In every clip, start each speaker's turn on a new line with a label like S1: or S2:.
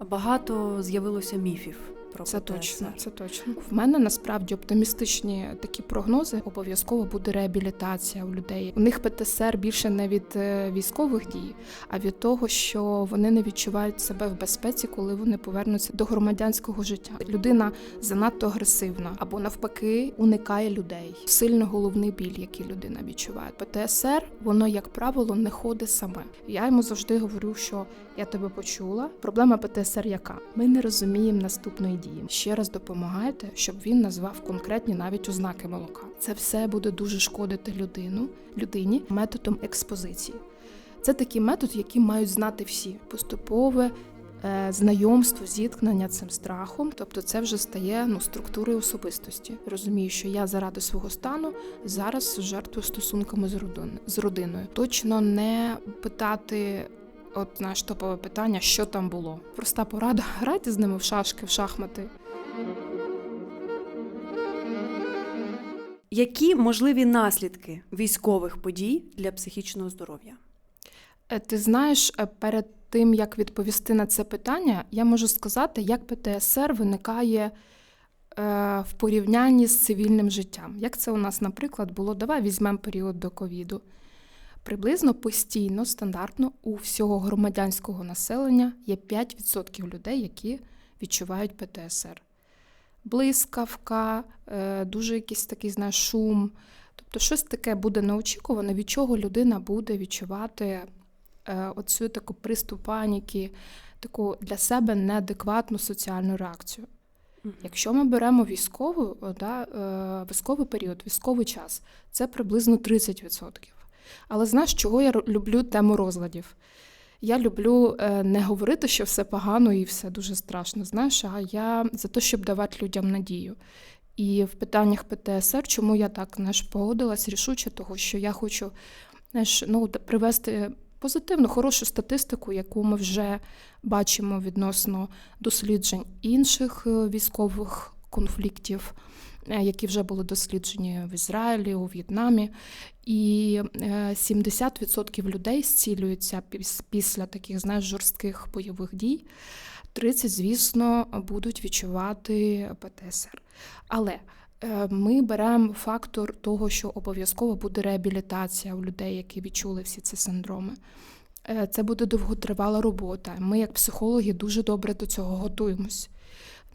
S1: Багато з'явилося міфів про
S2: Це
S1: ПТСР.
S2: точно, це точно. В мене насправді оптимістичні такі прогнози. Обов'язково буде реабілітація у людей. У них ПТСР більше не від е, військових дій, а від того, що вони не відчувають себе в безпеці, коли вони повернуться до громадянського життя. Людина занадто агресивна або навпаки уникає людей. Сильно головний біль, який людина відчуває. ПТСР, воно як правило не ходить саме. Я йому завжди говорю, що я тебе почула. Проблема ПТСР яка? Ми не розуміємо наступної дії. Ще раз допомагайте, щоб він назвав конкретні навіть ознаки молока. Це все буде дуже шкодити людину, людині методом експозиції. Це такий метод, який мають знати всі поступове. е, Знайомство, зіткнення цим страхом, тобто це вже стає ну структурою особистості. Розумію, що я заради свого стану зараз жертвую стосунками з родин- з родиною. Точно не питати От наш топове питання, що там було. Проста порада: грайте з ними в шашки, в шахмати.
S1: Які можливі наслідки військових подій для психічного здоров'я?
S2: Е, Ти знаєш, е, перед тим як відповісти на це питання, я можу сказати, як ПТСР виникає е, в порівнянні з цивільним життям. Як це у нас, наприклад, було? Давай візьмемо період до ковіду. Приблизно постійно, стандартно у всього громадянського населення є 5% людей, які відчувають ПТСР. Блискавка, е, дуже якийсь такий знаєш, шум. Тобто щось таке буде неочікуване, від чого людина буде відчувати е, оцю таку приступ паніки, таку для себе неадекватну соціальну реакцію. Якщо ми беремо військову, да, е, військовий період, військовий час, це приблизно 30%. Але знаєш, чого я люблю тему розладів? Я люблю е, не говорити, що все погано і все дуже страшно, знаєш, а я за те, щоб давати людям надію. І в питаннях ПТСР, чому я так знаєш, погодилась рішуче, того що я хочу знаєш, ну, привести позитивну, хорошу статистику, яку ми вже бачимо відносно досліджень інших е, військових конфліктів, е, які вже були досліджені в Ізраїлі, у В'єтнамі. І е, 70% людей зцілюються після таких знаєш, жорстких бойових дій. 30, звісно, будуть відчувати ПТСР. Але е, ми беремо фактор того, що обов'язково буде реабілітація у людей, які відчули всі ці синдроми. Е, Це буде довготривала робота. Ми, як психологи, дуже добре до цього готуємось.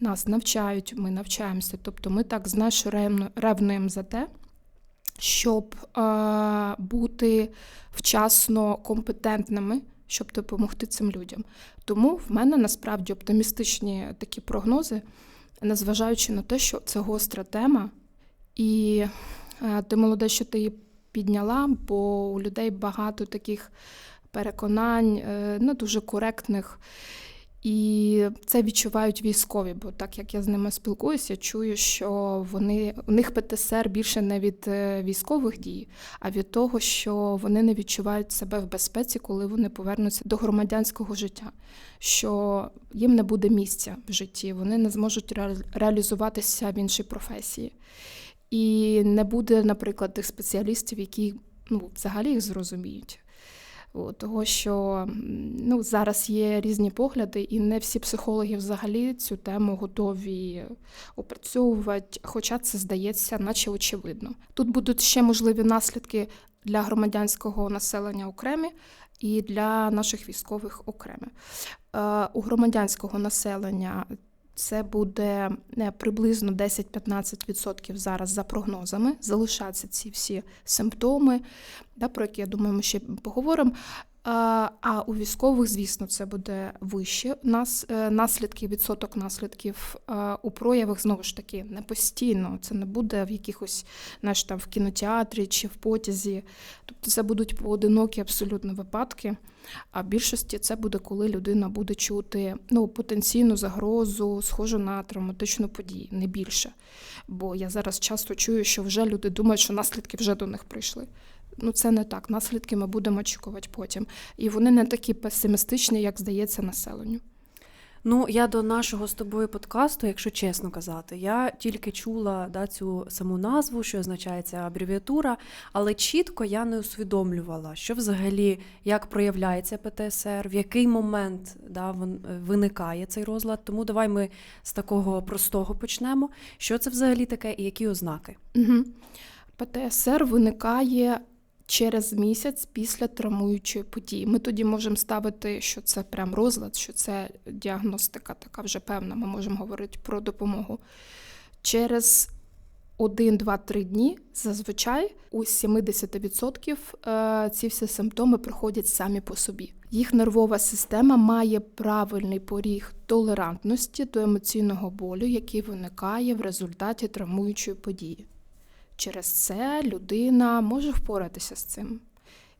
S2: Нас навчають, ми навчаємося. Тобто ми так ревну- ревнуємо за те, щоб е, бути вчасно компетентними, щоб допомогти цим людям. Тому в мене насправді оптимістичні такі прогнози, незважаючи на те, що це гостра тема, і е, ти молода, що ти її підняла, бо у людей багато таких переконань, не дуже коректних. І це відчувають військові, бо так як я з ними спілкуюся, чую, що вони у них ПТСР більше не від е, військових дій, а від того, що вони не відчувають себе в безпеці, коли вони повернуться до громадянського життя, що їм не буде місця в житті, вони не зможуть реалізуватися в іншій професії. І не буде, наприклад, тих спеціалістів, які ну, взагалі їх зрозуміють. Того, що ну, зараз є різні погляди, і не всі психологи взагалі цю тему готові опрацьовувати, хоча це здається, наче очевидно. Тут будуть ще можливі наслідки для громадянського населення окремі і для наших військових окремі. Е, У громадянського населення це буде е, приблизно 10-15% зараз за прогнозами. Залишаться ці всі симптоми, да, про які я думаю, ми ще поговоримо. А, у військових, звісно, це буде вище нас, е, наслідки, відсоток наслідків е, у проявах знову ж таки не постійно. Це не буде в якихось знаєш, там в кінотеатрі чи в потязі. Тобто це будуть поодинокі абсолютно випадки. А в більшості це буде, коли людина буде чути ну, потенційну загрозу, схожу на травматичну подію, не більше. Бо я зараз часто чую, що вже люди думають, що наслідки вже до них прийшли. Ну, це не так. Наслідки ми будемо очікувати потім. І вони не такі песимістичні, як здається населенню.
S1: Ну, я до нашого з тобою подкасту, якщо чесно казати, я тільки чула да, цю саму назву, що означає ця абревіатура, але чітко я не усвідомлювала, що взагалі як проявляється ПТСР, в який момент да, виникає цей розлад. Тому давай ми з такого простого почнемо. Що це взагалі таке і які ознаки?
S2: Угу. ПТСР виникає через місяць після травмуючої події. Ми тоді можемо ставити, що це прям розлад, що це діагностика така вже певна. Ми можемо говорити про допомогу. Через 1, 2, 3 дні зазвичай у 70% е, ці всі симптоми проходять самі по собі. Їх нервова система має правильний поріг толерантності до емоційного болю, який виникає в результаті травмуючої події. Через це людина може впоратися з цим.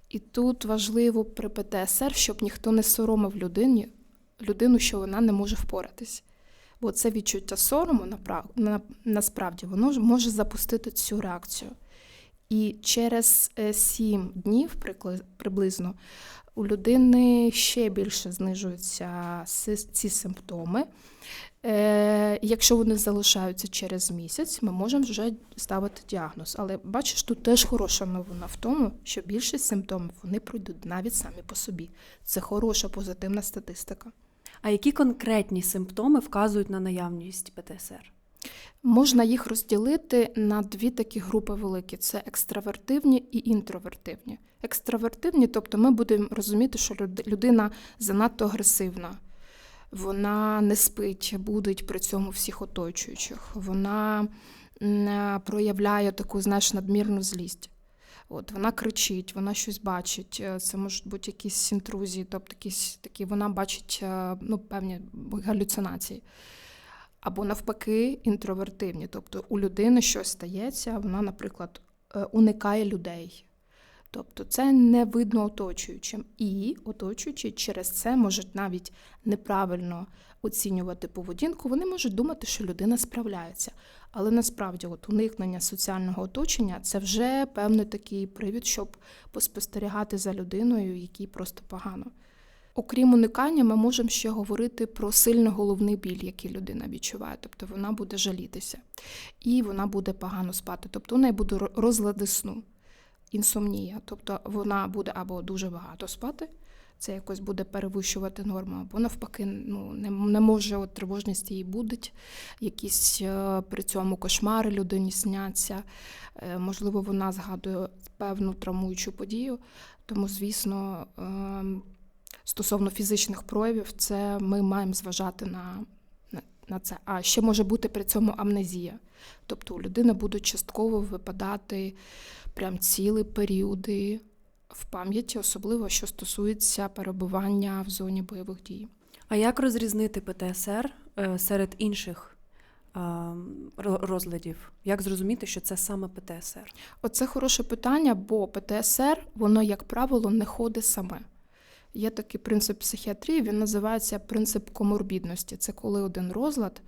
S2: І тут важливо при ПТСР, щоб ніхто не соромив людині, людину, що вона не може впоратись. Бо це відчуття сорому насправді воно може запустити цю реакцію. І через 7 днів приблизно у людини ще більше знижуються ці симптоми. Якщо вони залишаються через місяць, ми можемо вже ставити діагноз. Але бачиш, тут теж хороша новина в тому, що більшість симптомів вони пройдуть навіть самі по собі. Це хороша позитивна статистика.
S1: А які конкретні симптоми вказують на наявність ПТСР?
S2: Можна їх розділити на дві такі групи великі: це екстравертивні і інтровертивні. Екстравертивні, тобто ми будемо розуміти, що людина занадто агресивна, вона не спить, будить при цьому всіх оточуючих, вона е, проявляє таку, знаєш, надмірну злість. От, вона кричить, вона щось бачить. е, Це можуть бути якісь інтрузії, тобто якісь такі, вона бачить е, ну, певні галюцинації. Або навпаки, інтровертивні. Тобто у людини щось стається, вона, наприклад, уникає людей. Тобто це не видно оточуючим. І оточуючі через це можуть навіть неправильно оцінювати поведінку. Вони можуть думати, що людина справляється. Але насправді, от уникнення соціального оточення це вже певний такий привід, щоб поспостерігати за людиною, якій просто погано. Окрім уникання, ми можемо ще говорити про сильний головний біль, який людина відчуває. Тобто вона буде жалітися і вона буде погано спати. Тобто у неї буде ро- розлади сну, інсомнія. Тобто вона буде або дуже багато спати, це якось буде перевищувати норму, або навпаки, ну не, не може от тривожність її будить, якісь е, при цьому кошмари людині сняться. Е, можливо, вона згадує певну травмуючу подію. Тому, звісно, ем, стосовно фізичних проявів, це ми маємо зважати на, на, це. А ще може бути при цьому амнезія. Тобто у людини будуть частково випадати прям цілі періоди в пам'яті, особливо що стосується перебування в зоні бойових дій.
S1: А як розрізнити ПТСР е, серед інших е, розладів? Як зрозуміти, що це саме ПТСР?
S2: Оце хороше питання, бо ПТСР, воно, як правило, не ходить саме. Є такий принцип психіатрії, він називається принцип коморбідності. Це коли один розлад,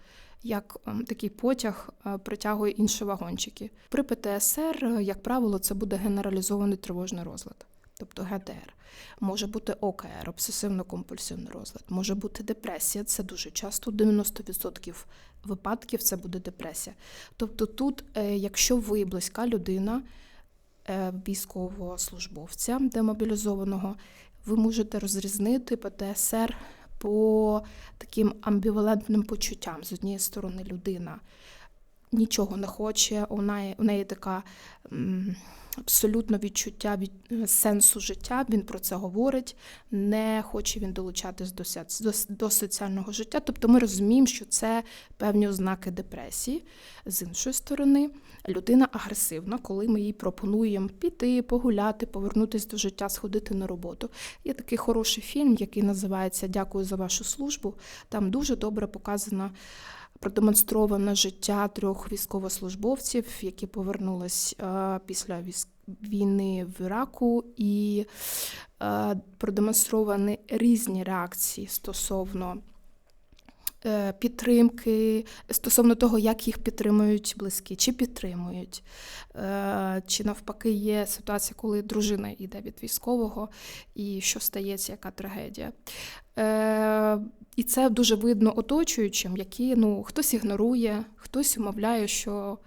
S2: як ем, такий потяг, е, притягує інші вагончики. При ПТСР, е, як правило, це буде генералізований тривожний розлад, тобто ГДР. Може бути ОКР, обсесивно-компульсивний розлад, може бути депресія. Це дуже часто, 90% випадків це буде депресія. Тобто, тут, е, якщо ви близька людина е, військовослужбовця демобілізованого, ви можете розрізнити ПТСР по таким амбівалентним почуттям. З однієї сторони, людина нічого не хоче, у неї, у неї така абсолютно відчуття від е, сенсу життя. Він про це говорить, не хоче він долучатись до, до, соціального життя. Тобто ми розуміємо, що це певні ознаки депресії. З іншої сторони, людина агресивна, коли ми їй пропонуємо піти, погуляти, повернутися до життя, сходити на роботу. Є такий хороший фільм, який називається Дякую за вашу службу. Там дуже добре показано. Продемонстровано життя трьох військовослужбовців, які повернулись е, після військ- війни в Іраку, і е, продемонстровані різні реакції стосовно підтримки стосовно того, як їх підтримують близькі, чи підтримують, е, чи навпаки є ситуація, коли дружина йде від військового, і що стається, яка трагедія. Е, І це дуже видно оточуючим, які ну, хтось ігнорує, хтось умовляє, що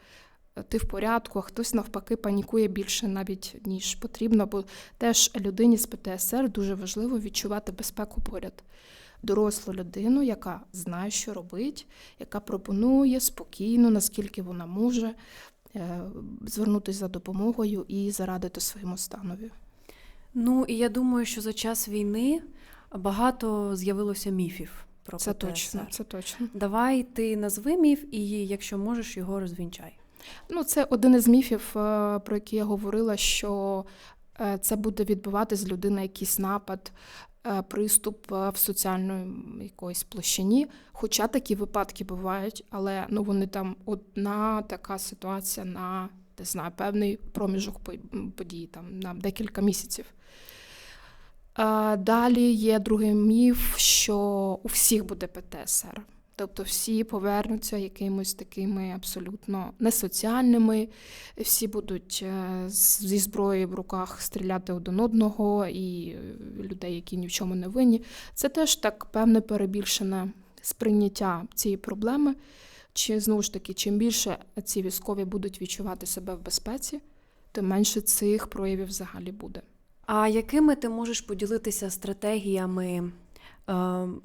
S2: ти в порядку, а хтось навпаки панікує більше навіть ніж потрібно, бо теж людині з ПТСР дуже важливо відчувати безпеку поряд. Дорослу людину, яка знає, що робить, яка пропонує спокійно, наскільки вона може е, звернутися за допомогою і зарадити своєму станові.
S1: Ну і я думаю, що за час війни багато з'явилося міфів про
S2: Це
S1: ПТСР.
S2: точно, це точно.
S1: Давай ти назви міф і, якщо можеш, його розвінчай.
S2: Ну, це один із міфів, е, про які я говорила, що е, це буде відбувати з людини якийсь напад, приступ е, в соціальної якоїсь площині. Хоча такі випадки бувають, але ну вони там одна така ситуація на не знаю, певний проміжок подій, там на декілька місяців. Е, Далі є другий міф, що у всіх буде ПТСР. Тобто всі повернуться якимось такими абсолютно несоціальними, всі будуть е, зі зброєю в руках стріляти один одного і е, людей, які ні в чому не винні. Це теж так певне перебільшене сприйняття цієї проблеми. Чи знову ж таки, чим більше ці військові будуть відчувати себе в безпеці, тим менше цих проявів взагалі буде.
S1: А якими ти можеш поділитися стратегіями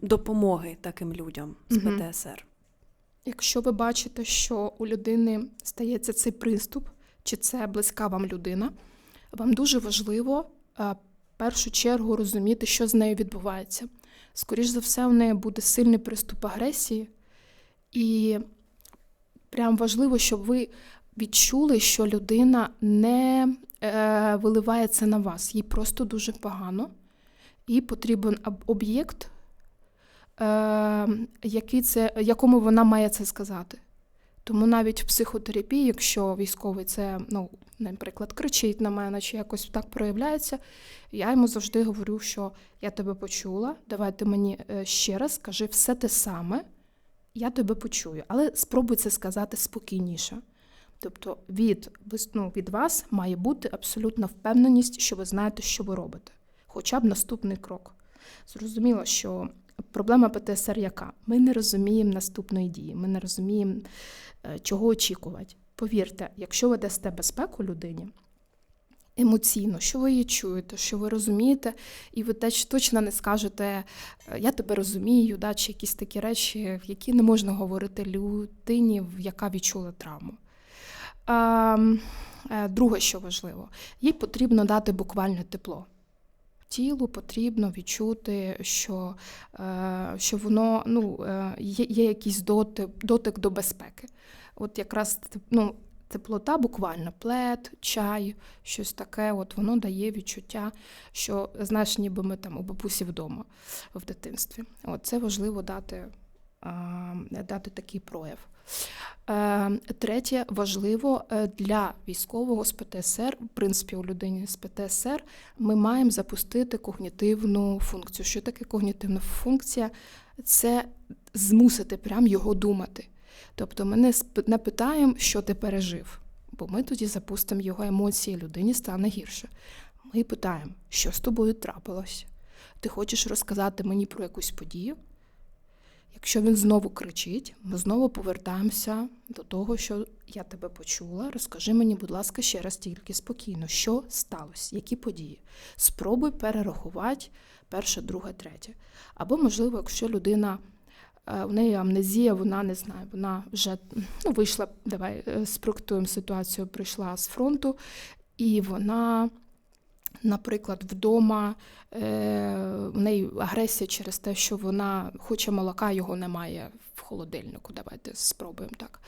S1: допомоги таким людям з ПТСР?
S2: Якщо ви бачите, що у людини стається цей приступ, чи це близька вам людина, вам дуже важливо е, в першу чергу розуміти, що з нею відбувається. Скоріш за все, у неї буде сильний приступ агресії, і прям важливо, щоб ви відчули, що людина не е, виливає це на вас. Їй просто дуже погано, і потрібен об'єкт, е, який це, якому вона має це сказати. Тому навіть в психотерапії, якщо військовий це, ну, наприклад, кричить на мене чи якось так проявляється, я йому завжди говорю, що я тебе почула, давай ти мені е, ще раз скажи все те саме, я тебе почую, але спробуй це сказати спокійніше. Тобто від, ну, від вас має бути абсолютна впевненість, що ви знаєте, що ви робите. Хоча б наступний крок. Зрозуміло, що проблема ПТСР яка? Ми не розуміємо наступної дії, ми не розуміємо, е, чого очікувати. Повірте, якщо ви дасте безпеку людині, емоційно, що ви її чуєте, що ви розумієте, і ви теж точно не скажете е, я тебе розумію, да, чи якісь такі речі, в які не можна говорити людині, яка відчула травму. А, е, друге, що важливо, їй потрібно дати буквально тепло. Тілу потрібно відчути, що, е, що воно ну, е, є, є якийсь дотик, дотик до безпеки. От якраз ну, теплота, буквально плед, чай, щось таке, от воно дає відчуття, що знаєш, ніби ми там у бабусі вдома в дитинстві. От це важливо дати, дати такий прояв. Е, Третє, важливо е, для військового з ПТСР, в принципі, у людині з ПТСР, ми маємо запустити когнітивну функцію. Що таке когнітивна функція? Це змусити прям його думати. Тобто ми не питаємо, що ти пережив, бо ми тоді запустимо його емоції, людині стане гірше. Ми питаємо, що з тобою трапилось? Ти хочеш розказати мені про якусь подію? Якщо він знову кричить, ми знову повертаємося до того, що я тебе почула. Розкажи мені, будь ласка, ще раз тільки спокійно, що сталося, які події. Спробуй перерахувати перше, друге, третє. Або, можливо, якщо людина е, в неї амнезія, вона не знає, вона вже ну, вийшла, давай е, спроектуємо ситуацію, прийшла з фронту, і вона. Наприклад, вдома е, в неї агресія через те, що вона хоче молока, його немає в холодильнику. Давайте спробуємо так.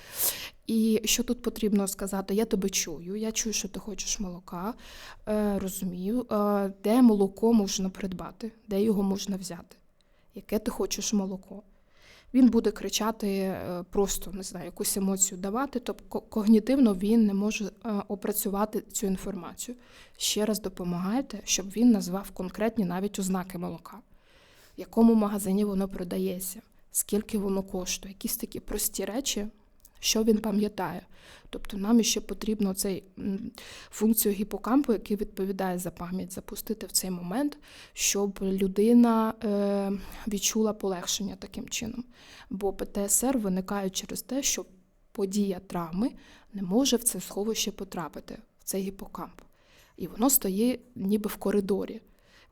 S2: І що тут потрібно сказати? Я тебе чую, я чую, що ти хочеш молока, е, розумію, де молоко можна придбати, де його можна взяти, яке ти хочеш молоко. Він буде кричати е, просто не знаю, якусь емоцію давати, тобто когнітивно він не може е, опрацювати цю інформацію. Ще раз допомагайте, щоб він назвав конкретні навіть ознаки молока, в якому магазині воно продається, скільки воно коштує, якісь такі прості речі, що він пам'ятає. Тобто нам ще потрібно цей функцію гіпокампу, який відповідає за пам'ять, запустити в цей момент, щоб людина е, відчула полегшення таким чином. Бо ПТСР виникає через те, що подія травми не може в це сховище потрапити, в цей гіпокамп. І воно стоїть ніби в коридорі.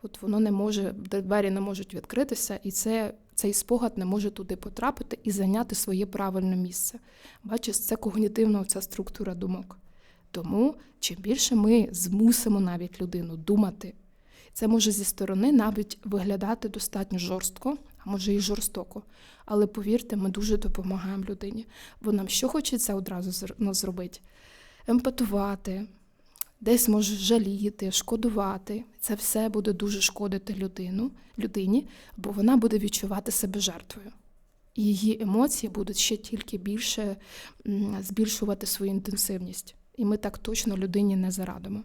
S2: От воно не може, двері не можуть відкритися, і це, цей спогад не може туди потрапити і зайняти своє правильне місце. Бачиш, це когнітивна ця структура думок. Тому чим більше ми змусимо навіть людину думати, це може зі сторони навіть виглядати достатньо жорстко, а може і жорстоко. Але повірте, ми дуже допомагаємо людині. Бо нам що хочеться одразу ну, зробити? Емпатувати, десь може жаліти, шкодувати. Це все буде дуже шкодити людину, людині, бо вона буде відчувати себе жертвою. Її емоції будуть ще тільки більше збільшувати свою інтенсивність. І ми так точно людині не зарадимо.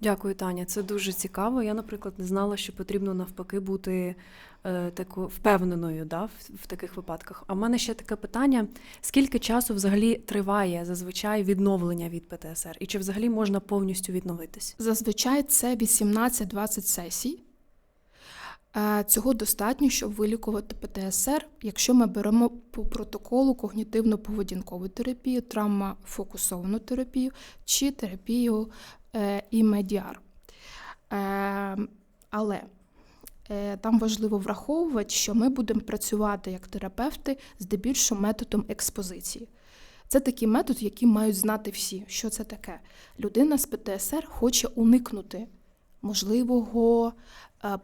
S1: Дякую, Таня. Це дуже цікаво. Я, наприклад, не знала, що потрібно навпаки бути е, тако впевненою да, в, в таких випадках. А в мене ще таке питання: скільки часу взагалі триває зазвичай відновлення від ПТСР? І чи взагалі можна повністю відновитись?
S2: Зазвичай це 18-20 сесій. Е, Цього достатньо, щоб вилікувати ПТСР, якщо ми беремо по протоколу когнітивно-поведінкову терапію, травма-фокусовану терапію чи терапію е, ІМЕДіар. Е, Але там важливо враховувати, що ми будемо працювати як терапевти здебільшого методом експозиції. Це такий метод, який мають знати всі. Що це таке? Людина з ПТСР хоче уникнути можливого е,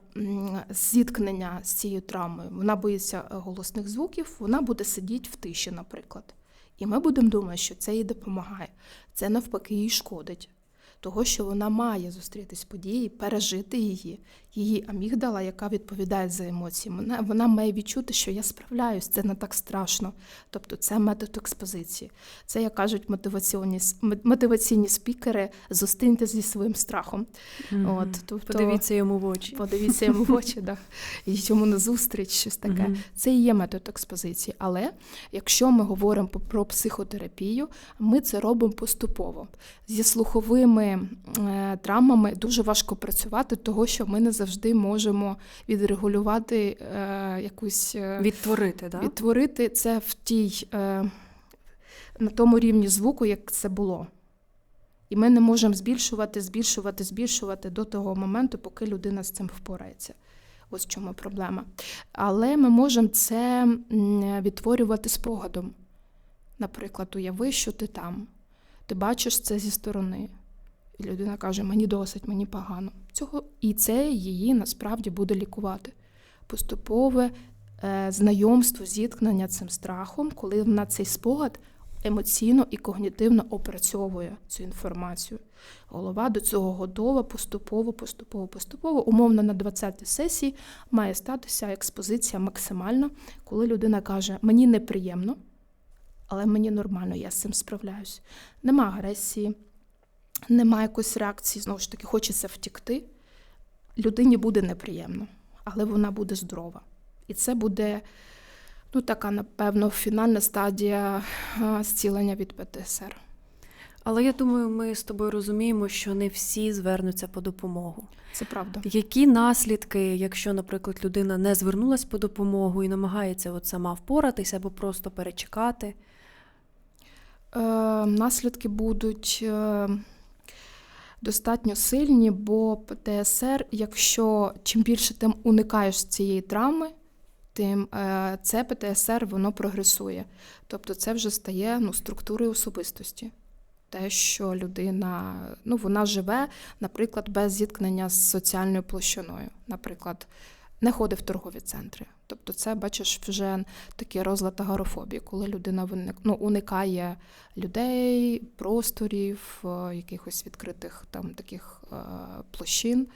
S2: зіткнення з цією травмою. Вона боїться е, голосних звуків, вона буде сидіти в тиші, наприклад. І ми будемо думати, що це їй допомагає. Це навпаки їй шкодить. Того, що вона має зустрітись з подією, пережити її. Її амігдала, яка відповідає за емоції, вона, вона має відчути, що я справляюсь, це не так страшно. Тобто це метод експозиції. Це, як кажуть мотиваційні, мотиваційні спікери, зустріньте зі своїм страхом. От, тобто,
S1: Подивіться йому в очі.
S2: подивіться йому в очі, да, і йому на зустріч, щось таке.
S1: Мгм.
S2: Це і є метод експозиції. Але якщо ми говоримо про психотерапію, ми це робимо поступово. Зі слуховими е, травмами дуже важко працювати, того що ми не завжди можемо відрегулювати е, якусь е,
S1: Відтворити, да?
S2: відтворити це в тій на тому рівні звуку, як це було. І ми не можемо збільшувати, збільшувати, збільшувати до того моменту, поки людина з цим впорається. Ось в чому проблема. Але ми можемо це відтворювати спогадом. Наприклад, уяви, що ти там, ти бачиш це зі сторони. І людина каже: мені досить, мені погано. Цього, і це її насправді буде лікувати. Поступове е, знайомство, зіткнення цим страхом, коли вона цей спогад емоційно і когнітивно опрацьовує цю інформацію. Голова до цього готова поступово, поступово, поступово. Умовно на 20-й сесії має статися експозиція максимальна, коли людина каже: Мені неприємно, але мені нормально, я з цим справляюсь. Нема агресії, нема якоїсь реакції, знову ж таки, хочеться втікти. Людині буде неприємно, але вона буде здорова. І це буде ну, така, напевно, фінальна стадія зцілення від ПТСР.
S1: Але я думаю, ми з тобою розуміємо, що не всі звернуться по допомогу.
S2: Це правда.
S1: Які наслідки, якщо, наприклад, людина не звернулась по допомогу і намагається от сама впоратися або просто перечекати?
S2: Е, наслідки будуть е, достатньо сильні, бо ПТСР, якщо чим більше ти уникаєш цієї травми, тим е, це ПТСР воно прогресує. Тобто це вже стає ну, структурою особистості. Те, що людина ну, вона живе, наприклад, без зіткнення з соціальною площиною. Наприклад, не ходить в торгові центри. Тобто, це бачиш вже такий розлад агорафобії, коли людина виник, ну, уникає людей, просторів, е, якихось відкритих там таких е, площин.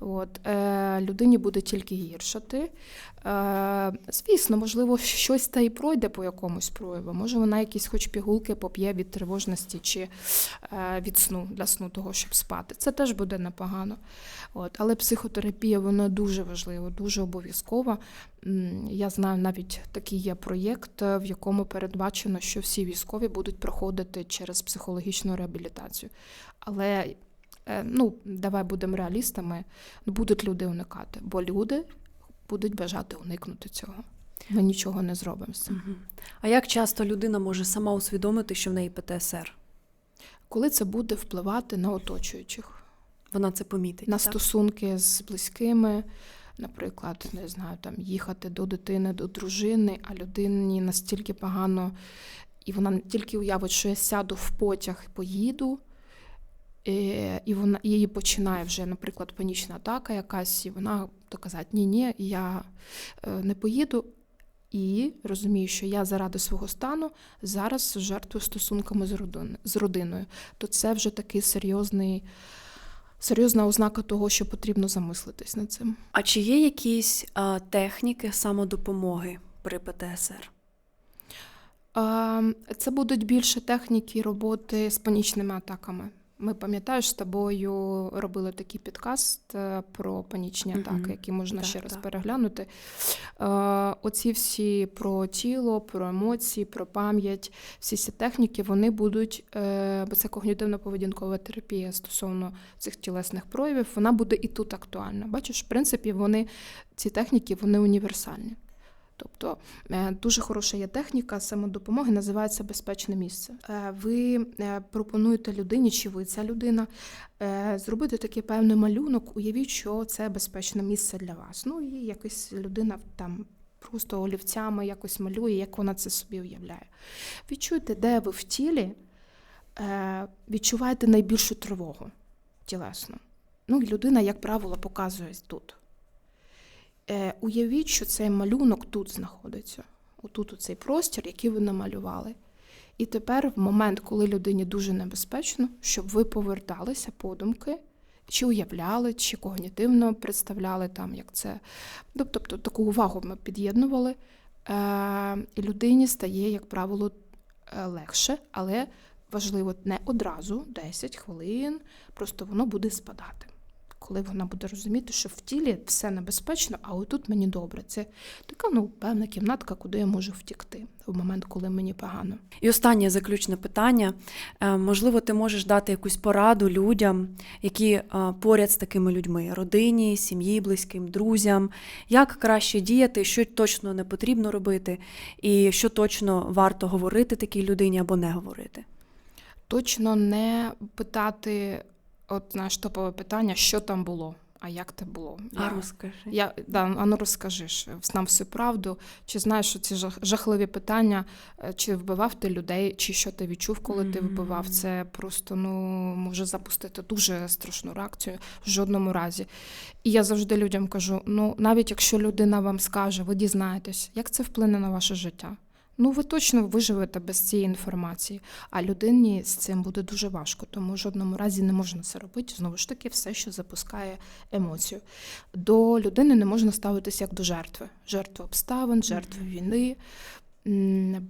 S2: От, е, людині буде тільки гіршати. Е, звісно, можливо, щось та й пройде по якомусь прояву. Може, вона якісь хоч пігулки поп'є від тривожності чи е, від сну для сну того, щоб спати. Це теж буде непогано. От, але психотерапія вона дуже важлива, дуже обов'язкова. Я знаю, навіть такий є проєкт, е, в якому передбачено, що всі військові будуть проходити через психологічну реабілітацію. Але е, ну, давай будемо реалістами, будуть люди уникати, бо люди будуть бажати уникнути цього. Ми нічого не зробимо з цим.
S1: А як часто людина може сама усвідомити, що в неї ПТСР?
S2: Коли це буде впливати на оточуючих,
S1: Вона це помітить.
S2: на
S1: так?
S2: стосунки з близькими, наприклад, не знаю, там їхати до дитини, до дружини, а людині настільки погано, і вона тільки уявить, що я сяду в потяг і поїду. е, І вона її починає вже, наприклад, панічна атака якась, і вона доказати, ні, ні, я е, не поїду. І розумію, що я заради свого стану зараз жертвую стосунками з родиною. То це вже такий серйозний, серйозна ознака того, що потрібно замислитись над цим.
S1: А чи є якісь а, техніки самодопомоги при ПТСР?
S2: А, Це будуть більше техніки роботи з панічними атаками. Ми пам'ятаєш, з тобою робили такий підкаст е, про панічні атаки, які можна
S1: Так,
S2: ще раз
S1: так.
S2: переглянути. Е, Оці всі про тіло, про емоції, про пам'ять, всі ці техніки вони будуть, е, бо це когнітивно-поведінкова терапія стосовно цих тілесних проявів, вона буде і тут актуальна. Бачиш, в принципі, вони ці техніки вони універсальні. Тобто е, дуже хороша є техніка самодопомоги, називається безпечне місце. Е, Ви е, пропонуєте людині, чи ви ця людина, зробити такий певний малюнок, уявіть, що це безпечне місце для вас. Ну і якась людина там просто олівцями якось малює, як вона це собі уявляє. Відчуйте, де ви в тілі відчуваєте найбільшу тривогу тілесно. Ну і людина, як правило, показує тут. Е, уявіть, що цей малюнок тут знаходиться. Отут у цей простір, який ви намалювали. І тепер, в момент, коли людині дуже небезпечно, щоб ви поверталися подумки, чи уявляли, чи когнітивно представляли там, як це. Тобто таку увагу ми під'єднували. Е, і людині стає, як правило, е, легше, але важливо не одразу, 10 хвилин, просто воно буде спадати коли вона буде розуміти, що в тілі все небезпечно, а отут мені добре. Це така ну, певна кімнатка, куди я можу втікти в момент, коли мені погано.
S1: І останнє заключне питання. Е, Можливо, ти можеш дати якусь пораду людям, які е, поряд з такими людьми, родині, сім'ї, близьким, друзям, як краще діяти, що точно не потрібно робити, і що точно варто говорити такій людині або не говорити.
S2: Точно не питати, от знаєш, топове питання, що там було, а як це було.
S1: А розкажи.
S2: Я, да, а ну розкажи ж нам всю правду. Чи знаєш що ці жахливі питання, е, чи вбивав ти людей, чи що ти відчув, коли ти вбивав? Це просто ну може запустити дуже страшну реакцію в жодному разі. І я завжди людям кажу: ну навіть якщо людина вам скаже, ви дізнаєтесь, як це вплине на ваше життя. Ну, ви точно виживете без цієї інформації, а людині з цим буде дуже важко, тому в жодному разі не можна це робити. Знову ж таки, все, що запускає емоцію. До людини не можна ставитися як до жертви. Жертви обставин, жертви війни.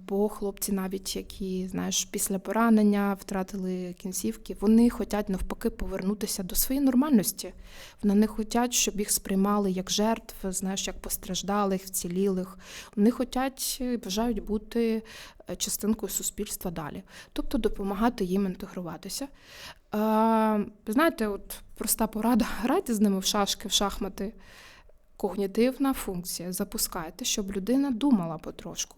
S2: Бо хлопці, навіть які знаєш, після поранення втратили кінцівки, вони хочуть навпаки повернутися до своєї нормальності. Вони не хочуть, щоб їх сприймали як жертв, знаєш, як постраждалих, вцілілих. Вони хочуть і бажають бути е, частинкою суспільства далі, тобто допомагати їм інтегруватися. Е, знаєте, от проста порада: грайте з ними в шашки, в шахмати. Когнітивна функція запускайте, щоб людина думала потрошку.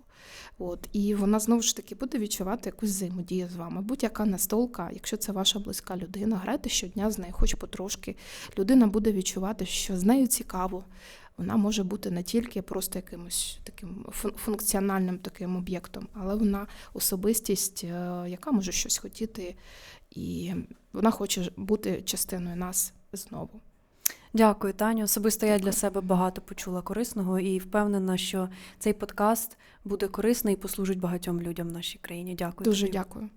S2: От, і вона знову ж таки буде відчувати якусь взаємодію з вами. Будь-яка настолка, якщо це ваша близька людина, грайте щодня з нею, хоч потрошки. Людина буде відчувати, що з нею цікаво. Вона може бути не тільки просто якимось таким функціональним таким об'єктом, але вона особистість, е, яка може щось хотіти, і вона хоче бути частиною нас знову.
S1: Дякую, Таню. Особисто я для себе багато почула корисного і впевнена, що цей подкаст буде корисний і послужить багатьом людям в нашій країні. Дякую.
S2: Дуже
S1: тобі.
S2: дякую.